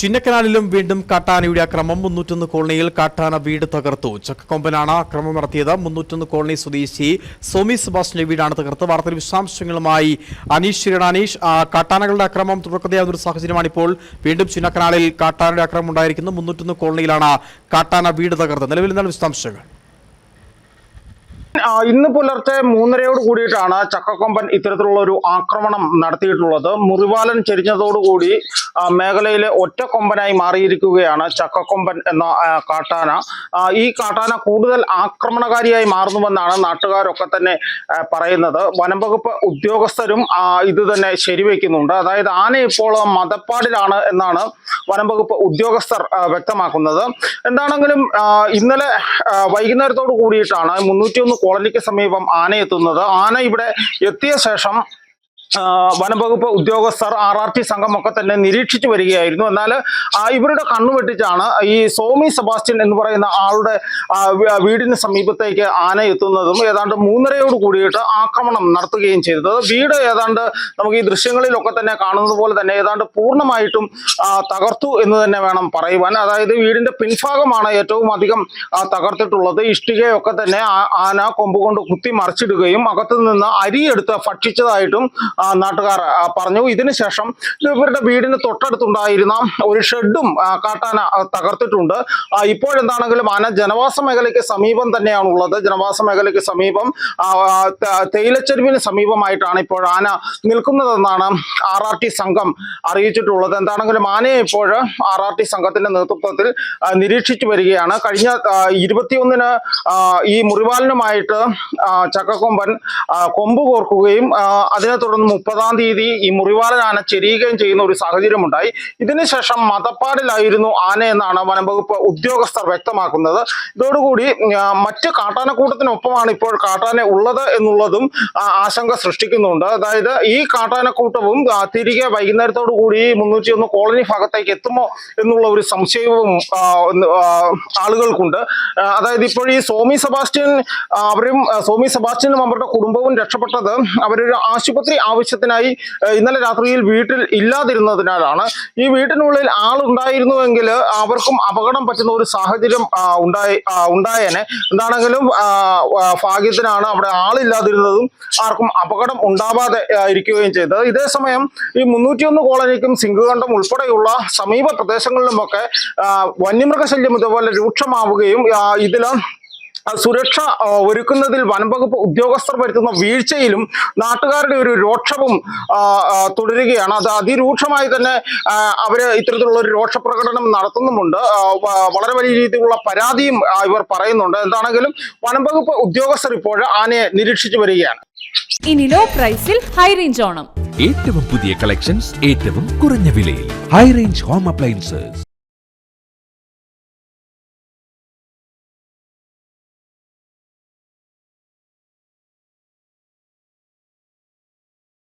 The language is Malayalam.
ചിന്നക്കനാലിലും വീണ്ടും കാട്ടാനയുടെ അക്രമം. മുന്നൂറ്റൊന്ന് കോളനിയിൽ കാട്ടാന വീട് തകർത്തു. ചക്കക്കൊമ്പനാണ് അക്രമം നടത്തിയത്. മുന്നൂറ്റൊന്ന് കോളനി സ്വദേശി സോമി സുഭാഷിന്റെ വീടാണ് തകർത്ത് വാർത്തയിൽ വിശദാംശങ്ങളുമായി അനീഷ് ശിരണാനീഷ് കാട്ടാനകളുടെ അക്രമം തുടർക്കഥയാവുന്ന ഒരു സാഹചര്യമാണ് ഇപ്പോൾ വീണ്ടും ചിന്നക്കനാലിൽ കാട്ടാനയുടെ അക്രമം ഉണ്ടായിരിക്കുന്നു മുന്നൂറ്റൊന്ന് കോളനിയിലാണ് കാട്ടാന വീട് തകർത്തത്. നിലവിൽ എന്താണ് വിശദാംശങ്ങൾ? ഇന്ന് പുലർച്ചെ മൂന്നരയോട് കൂടിയിട്ടാണ് ചക്കക്കൊമ്പൻ ഇത്തരത്തിലുള്ള ഒരു ആക്രമണം നടത്തിയിട്ടുള്ളത്. മുറിവാലൻ ചെരിഞ്ഞതോടുകൂടി മേഖലയിലെ ഒറ്റക്കൊമ്പനായി മാറിയിരിക്കുകയാണ് ചക്കക്കൊമ്പൻ എന്ന കാട്ടാന. ഈ കാട്ടാന കൂടുതൽ ആക്രമണകാരിയായി മാറുന്നുവെന്നാണ് നാട്ടുകാരൊക്കെ തന്നെ പറയുന്നത്. വനംവകുപ്പ് ഉദ്യോഗസ്ഥരും ഇത് തന്നെ ശരിവെക്കുന്നുണ്ട്. അതായത് ആന ഇപ്പോൾ മതപ്പാടിലാണ് എന്നാണ് വനംവകുപ്പ് ഉദ്യോഗസ്ഥർ വ്യക്തമാക്കുന്നത്. എന്താണെങ്കിലും ഇന്നലെ വൈകുന്നേരത്തോട് കൂടിയിട്ടാണ് മുന്നൂറ്റിയൊന്ന് കോളനിക്ക് സമീപം ആന എത്തുന്നത് ആന ഇവിടെ എത്തിയ ശേഷം വനംവകുപ്പ് ഉദ്യോഗസ്ഥർ ആർ ആർ ടി സംഘമൊക്കെ തന്നെ നിരീക്ഷിച്ചു വരികയായിരുന്നു. എന്നാൽ ഇവരുടെ കണ്ണുവെട്ടിച്ചാണ് ഈ സോമി സെബാസ്റ്റ്യൻ എന്ന് പറയുന്ന ആളുടെ വീടിന് സമീപത്തേക്ക് ആന എത്തുന്നതും ഏതാണ്ട് മൂന്നരയോട് കൂടിയിട്ട് ആക്രമണം നടത്തുകയും ചെയ്തത്. വീട് ഏതാണ്ട് നമുക്ക് ഈ ദൃശ്യങ്ങളിലൊക്കെ തന്നെ കാണുന്നത് പോലെ തന്നെ ഏതാണ്ട് പൂർണമായിട്ടും തകർത്തു എന്ന് തന്നെ വേണം പറയുവാൻ. അതായത് വീടിന്റെ പിൻഭാഗമാണ് ഏറ്റവും അധികം തകർത്തിട്ടുള്ളത്. ഇഷ്ടികയൊക്കെ തന്നെ ആന കൊമ്പ് കൊണ്ട് കുത്തി മറിച്ചിടുകയും അകത്തു നിന്ന് അരിയെടുത്ത് ഭക്ഷിച്ചതായിട്ടും നാട്ടുകാർ ആ, പറഞ്ഞു ഇതിനുശേഷം ഇവരുടെ വീടിന് തൊട്ടടുത്തുണ്ടായിരുന്ന ഒരു ഷെഡും കാട്ടാന തകർത്തിട്ടുണ്ട്. ഇപ്പോഴെന്താണെങ്കിലും ആന ജനവാസ മേഖലയ്ക്ക് സമീപം തന്നെയാണ് ഉള്ളത് ജനവാസ മേഖലയ്ക്ക് സമീപം തേയിലച്ചെരുവിന് സമീപമായിട്ടാണ് ഇപ്പോൾ ആന നിൽക്കുന്നതെന്നാണ് ആർ ആർ ടി സംഘം അറിയിച്ചിട്ടുള്ളത്. എന്താണെങ്കിലും ആനയെ ഇപ്പോൾ ആർ ആർ ടി സംഘത്തിന്റെ നേതൃത്വത്തിൽ നിരീക്ഷിച്ചു വരികയാണ്. കഴിഞ്ഞ ഇരുപത്തിയൊന്നിന് ഈ മുറിവാലിനുമായിട്ട് ചക്കക്കൊമ്പൻ കൊമ്പ് കോർക്കുകയും അതിനെ തുടർന്ന് മുപ്പതാം തീയതി ഈ മുറിവാലൻ ആന ചെരിയുകയും ചെയ്യുന്ന ഒരു സാഹചര്യമുണ്ടായി. ഇതിനുശേഷം മതപ്പാടിലായിരുന്നു ആന എന്നാണ് വനംവകുപ്പ് ഉദ്യോഗസ്ഥർ വ്യക്തമാക്കുന്നത്. ഇതോടുകൂടി മറ്റ് കാട്ടാനക്കൂട്ടത്തിനൊപ്പമാണ് ഇപ്പോൾ കാട്ടാന ഉള്ളത് എന്നുള്ളതും ആശങ്ക സൃഷ്ടിക്കുന്നുണ്ട്. അതായത് ഈ കാട്ടാനക്കൂട്ടവും തിരികെ വൈകുന്നേരത്തോടു കൂടി മുന്നൂറ്റി ഒന്ന് കോളനി ഭാഗത്തേക്ക് എത്തുമോ എന്നുള്ള ഒരു സംശയവും ആളുകൾക്കുണ്ട്. അതായത് ഇപ്പോൾ ഈ സോമി സെബാസ്റ്റ്യൻ അവരും സോമി സെബാസ്റ്റ്യനും അവരുടെ കുടുംബവും രക്ഷപ്പെട്ടത് അവരൊരു ആശുപത്രി ആവശ്യത്തിനായി ഇന്നലെ രാത്രിയിൽ വീട്ടിൽ ഇല്ലാതിരുന്നതിനാലാണ് ഈ വീട്ടിനുള്ളിൽ ആളുണ്ടായിരുന്നുവെങ്കിൽ അവർക്കും അപകടം പറ്റുന്ന ഒരു സാഹചര്യം ഉണ്ടായി ഉണ്ടായേനെ. എന്താണെങ്കിലും ഭാഗ്യത്തിനാണ് അവിടെ ആളില്ലാതിരുന്നതും ആർക്കും അപകടം ഉണ്ടാവാതെ ഇരിക്കുകയും ചെയ്തത്. ഇതേസമയം ഈ മുന്നൂറ്റിയൊന്ന് കോളനിക്കും സിംഗുകണ്ഠം ഉൾപ്പെടെയുള്ള സമീപ പ്രദേശങ്ങളിലുമൊക്കെ വന്യമൃഗശല്യം ഇതുപോലെ രൂക്ഷമാവുകയും ആ, സുരക്ഷ ഒരുക്കുന്നതിൽ വനംവകുപ്പ് ഉദ്യോഗസ്ഥർ വരുത്തുന്ന വീഴ്ചയിലും നാട്ടുകാരുടെ ഒരു രോക്ഷവും തുടരുകയാണ്. അത് അതിരൂക്ഷമായി തന്നെ അവർ അവർ ഇത്തരത്തിലുള്ള ഒരു രോക്ഷ പ്രകടനം നടത്തുന്നുമുണ്ട് വളരെ വലിയ രീതിയിലുള്ള പരാതിയും ഇവർ പറയുന്നുണ്ട്. എന്താണെങ്കിലും വനംവകുപ്പ് ഉദ്യോഗസ്ഥർ ഇപ്പോൾ ആനയെ നിരീക്ഷിച്ചു വരികയാണ്. ഇനി ലോ പ്രൈസിൽ ഹൈ റേഞ്ച് ഓണം. ഏറ്റവും പുതിയ കളക്ഷൻസ് ഏറ്റവും കുറഞ്ഞ വിലയിൽ. High range home appliances